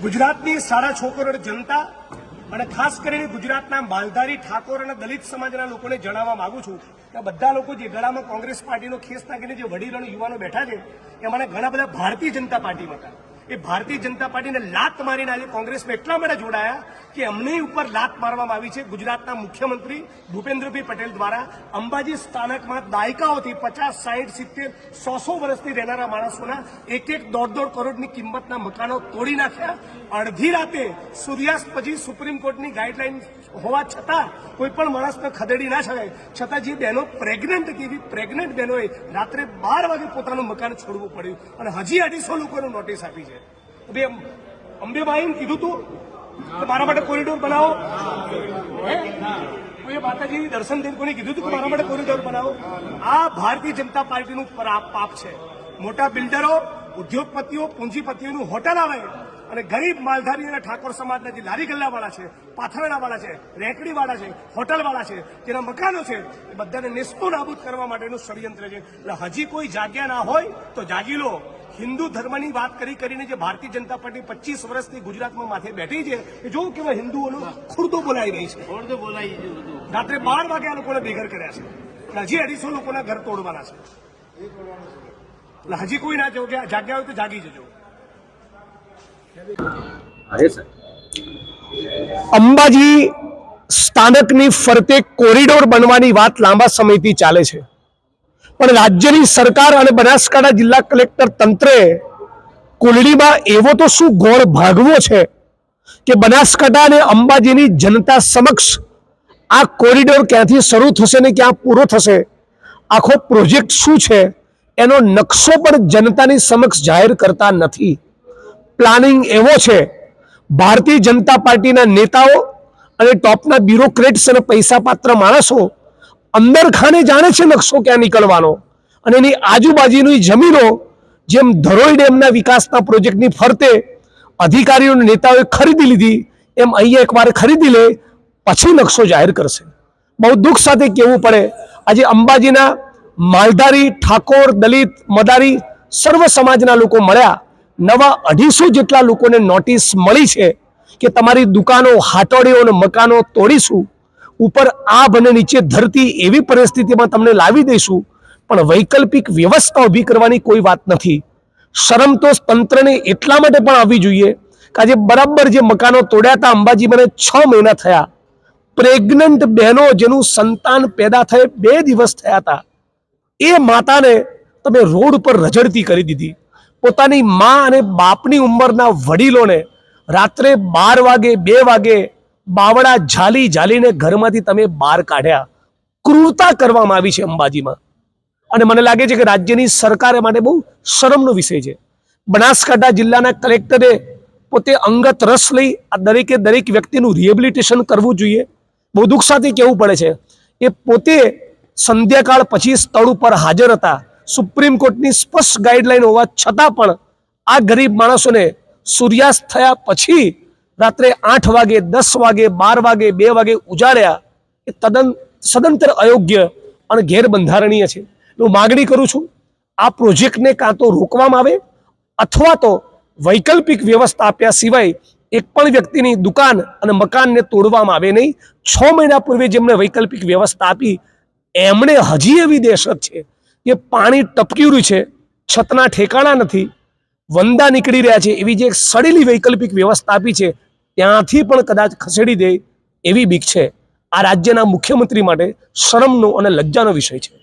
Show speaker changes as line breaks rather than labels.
ગુજરાતની શાળા છોકરો જનતા અને ખાસ કરીને ગુજરાતના માલધારી ઠાકોર અને દલિત સમાજના લોકોને જણાવવા માંગુ છું કે બધા લોકો જે ગળામાં કોંગ્રેસ પાર્ટીનો ખેસ નાખીને જે વડીલો યુવાનો બેઠા છે, એમાંના ઘણા બધા ભારતીય જનતા પાર્ટીમાં હતા. એ ભારતીય જનતા પાર્ટીને લાત મારીને આજે કોંગ્રેસમાં એટલા માટે જોડાયા કે એમની ઉપર લાત મારવામાં આવી છે. ગુજરાતના મુખ્યમંત્રી ભૂપેન્દ્રભાઈ પટેલ દ્વારા અંબાજી સ્થાનકમાં દાયકાઓથી પચાસ, સાહીઠ, સિત્તેર, સો સો વર્ષથી રહેનારા માણસોના એક એક દોઢ દોઢ કરોડની કિંમતના મકાનો તોડી નાખ્યા. અડધી રાતે સૂર્યાસ્ત પછી સુપ્રીમ કોર્ટની ગાઈડલાઈન હોવા છતાં કોઈ પણ માણસને ખદેડી ના શકાય. છતાં જે બહેનો પ્રેગ્નન્ટ હતી એવી પ્રેગ્નન્ટ બહેનોએ રાત્રે બાર વાગે પોતાનું મકાન છોડવું પડ્યું અને હજી અઢીસો લોકોને નોટિસ આપી છે. બે અંબેબાઈને કીધું તું કે મારા માટે કોરિડોર બનાવો. હે? કોઈએ માતાજી દર્શન દઈને કોને કીધું હતું કે મારા માટે કોરિડોર બનાવો? આ ભારતીય જનતા પાર્ટીનું પરા- પાપ છે. મોટા બિલ્ડરો, ઉદ્યોગપતિઓ, પૂંજીપતિઓનું હોટલ આવે અને ગરીબ માલધારી અને ઠાકોર સમાજના જે લારી ગલ્લાવાળા છે, પાથરણાવાળા છે, રેકડીવાળા છે, હોટલવાળા છે, જેના મકાનો છે, એ બધાને નિષ્ફળ નાબૂદ કરવા માટેનું ષડયંત્ર છે. એટલે હજી કોઈ જાગ્યા ના હોય તો જાગી લો. હિન્દુ ધર્મની વાત કરી કરીને જે ભારતીય જનતા પાર્ટી પચીસ વર્ષથી ગુજરાતમાં માથે બેઠી છે એ જોવું કેવા હિન્દુઓનો ખુરદો બોલાઈ રહી છે.
ખુરદો બોલાઈ છે
રાત્રે બાર વાગે આ લોકોને બેઘર કર્યા છે. એટલે હજી અઢીસો લોકોના ઘર તોડવાના છે. એટલે હજી કોઈ ના જવું જાગ્યા હોય તો જાગી જજો. અંબાજી સ્થાનકની ફરતે કોરિડોર બનવાની વાત લાંબા સમયથી ચાલે છે. પણ રાજ્યની સરકાર અને બનાસકાંઠા જિલ્લા કલેક્ટર તંત્રે કુલડીમાં એવો તો શું ગોળ ભાગવો છે કે બનાસકાંઠા અને અંબાજીની જનતા સમક્ષ આ કોરિડોર ક્યાંથી શરૂ થશે ને ક્યાં પૂરો થશે? આખો પ્રોજેક્ટ શું છે? એનો નકશો પણ જનતાની સમક્ષ જાહેર કરતા નથી. પ્લાનિંગ એવો છે, ભારતીય જનતા પાર્ટીના નેતાઓ અને ટોપના બ્યુરોક્રેટ્સ અને પૈસા પાત્ર માણસો અંદર ખાને જાણે છે નકશો ક્યાં નીકળવાનો? અને એની આજુબાજુની જમીનો, જેમ ધરોઈ ડેમના વિકાસના પ્રોજેક્ટની ફરતે અધિકારીઓ નેતાઓએ ખરીદી લીધી, એમ અહીંયા એકવાર ખરીદી લે, પછી નકશો જાહેર કરશે. બહુ દુઃખ સાથે કહેવું પડે, આજે અંબાજીના માલધારી, ઠાકોર, દલિત, મદારી સર્વ સમાજના લોકો મળ્યા. નવા અઢીસો જેટલા લોકોને નોટિસ મળી છે કે તમારી દુકાનો હાટોડીઓ અને મકાનો તોડીશું. ઉપર આભ અને નીચે ધરતી એવી પરિસ્થિતિમાં તમને લાવી દઈશું, પણ વૈકલ્પિક વ્યવસ્થા ઊભી કરવાની કોઈ વાત નથી. શરમ તો તંત્રને એટલા માટે પણ આવવી જોઈએ કે આજે બરાબર જે મકાનો તોડ્યા હતા અંબાજી મને છ મહિના થયા. પ્રેગ્નન્ટ બહેનો જેનું સંતાન પેદા થયે બે દિવસ થયા હતા. એ માતાને તમે રોડ પર રજડતી કરી દીધી. પોતાની મા અને બાપની ઉંમરના વડીલોને રાત્રે બાર વાગે, બે વાગે બાવડા ઝાલી ઝાલીને ઘરમાંથી તમે બહાર કાઢ્યા. ક્રૂરતા કરવામાં આવી છે અંબાજીમાં. અને મને લાગે છે કે રાજ્યની સરકાર માટે બહુ શરમનો વિષય છે. બનાસકાંઠા જિલ્લાના કલેક્ટરે પોતે અંગત રસ લઈ આ દરેકે દરેક વ્યક્તિનું રિહેબિલિટેશન કરવું જોઈએ. બહુ દુઃખ સાથે કહેવું પડે છે. એ પોતે સંધ્યાકાળ પછી સ્થળ ઉપર હાજર હતા. સુપ્રીમ કોર્ટની સ્પષ્ટ ગાઈડલાઈન હોવા છતાં પણ આ ગરીબ માણસોને સૂર્યાસ્ત થયા પછી રાત્રે આઠ વાગે, દસ વાગે, બાર વાગે, બે વાગે ઉજાડ્યા એ તદ્દન સદંતર અયોગ્ય અને ગેરબંધારણીય છે. હું માગણી કરું છું, આ પ્રોજેક્ટને કાં તો રોકવામાં આવે અથવા તો વૈકલ્પિક વ્યવસ્થા આપ્યા સિવાય એક પણ વ્યક્તિની દુકાન અને મકાનને તોડવામાં આવે નહીં. છ મહિના પૂર્વે જેમણે વૈકલ્પિક વ્યવસ્થા આપી, એમણે હજી એવી દહેશત છે કે પાણી ટપક્યું છે, છતના ઠેકાણા નથી. વંદા નીકળી રહ્યા છે. એવી જે એક સડેલી વૈકલ્પિક વ્યવસ્થા આપી છે ત્યાંથી પણ કદાચ ખસેડી દે એવી બીક છે. આ રાજ્યના મુખ્યમંત્રી માટે શરમનો અને લજ્જાનો વિષય છે.